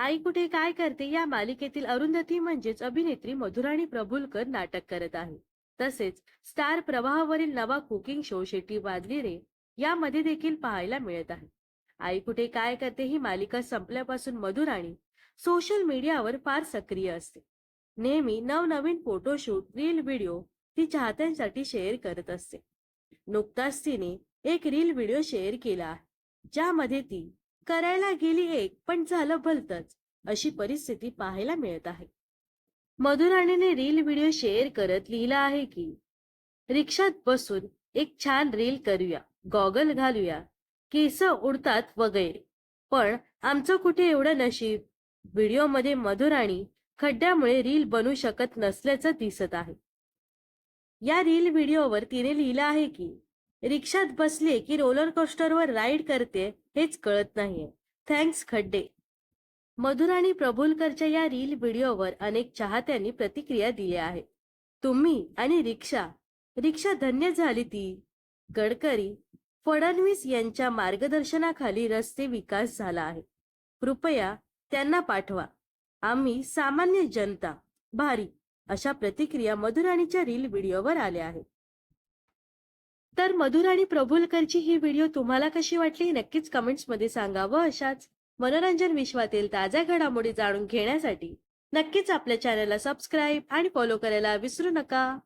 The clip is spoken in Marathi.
आई कुठे काय करते या मालिकेतील अरुंधती म्हणजेच अभिनेत्री मधुराणी प्रभुलकर नाटक करत आहे. तसेच स्टार प्रवाहावरील नवा कुकिंग शो शेटी वाजली रे यामध्ये देखील पाहायला मिळत आहे. आई कुठे काय करते ही मालिका संपल्यापासून मधुराणी सोशल मीडियावर फार सक्रिय असते. नेहमी नवनवीन फोटोशूट रील व्हिडिओ ती चाहत्यांसाठी शेअर करत असते. नुकताच तिने एक रील व्हिडिओ शेअर केला आहे ज्यामध्ये ती करायला गेली एक पण झालं भलतच अशी परिस्थिती पाहायला मिळत आहे. मधुराणीने रील व्हिडिओ शेअर करत लिहिला आहे की रिक्षात बसून एक छान रील करूया गॉगल घालूया केस उडतात वगैरे पण आमचं कुठे एवढं नशीब व्हिडिओमध्ये मधुराणी खड्ड्यामुळे रील बनू शकत नसल्याचं दिसत आहे. या रील व्हिडिओवर तिने लिहिलं आहे की रिक्षात बसले की रोलर कोस्टरवर राईड करते हेच कळत नाहीये. थँक्स खड्डे. मधुराणी प्रभुलकरच्या या रील व्हिडिओवर अनेक चाहत्यांनी प्रतिक्रिया दिल्या आहेत तुम्ही आणि रिक्षा. रिक्षा धन्य झाली ती. गडकरी फडणवीस यांच्या मार्गदर्शनाखाली रस्ते विकास झाला आहे. कृपया त्यांना पाठवा. आम्ही सामान्य जनता भारी अशा प्रतिक्रिया मधुराणीच्या रील व्हिडिओवर आल्या आहेत. तर मधुराणी प्रभुलकरची ही व्हिडिओ तुम्हाला कशी वाटली हे नक्कीच कमेंट्समध्ये सांगा व अशाच मनोरंजन विश्वातील ताज्या घडामोडी जाणून घेण्यासाठी नक्कीच आपल्या चॅनलला सबस्क्राईब आणि फॉलो करायला विसरू नका.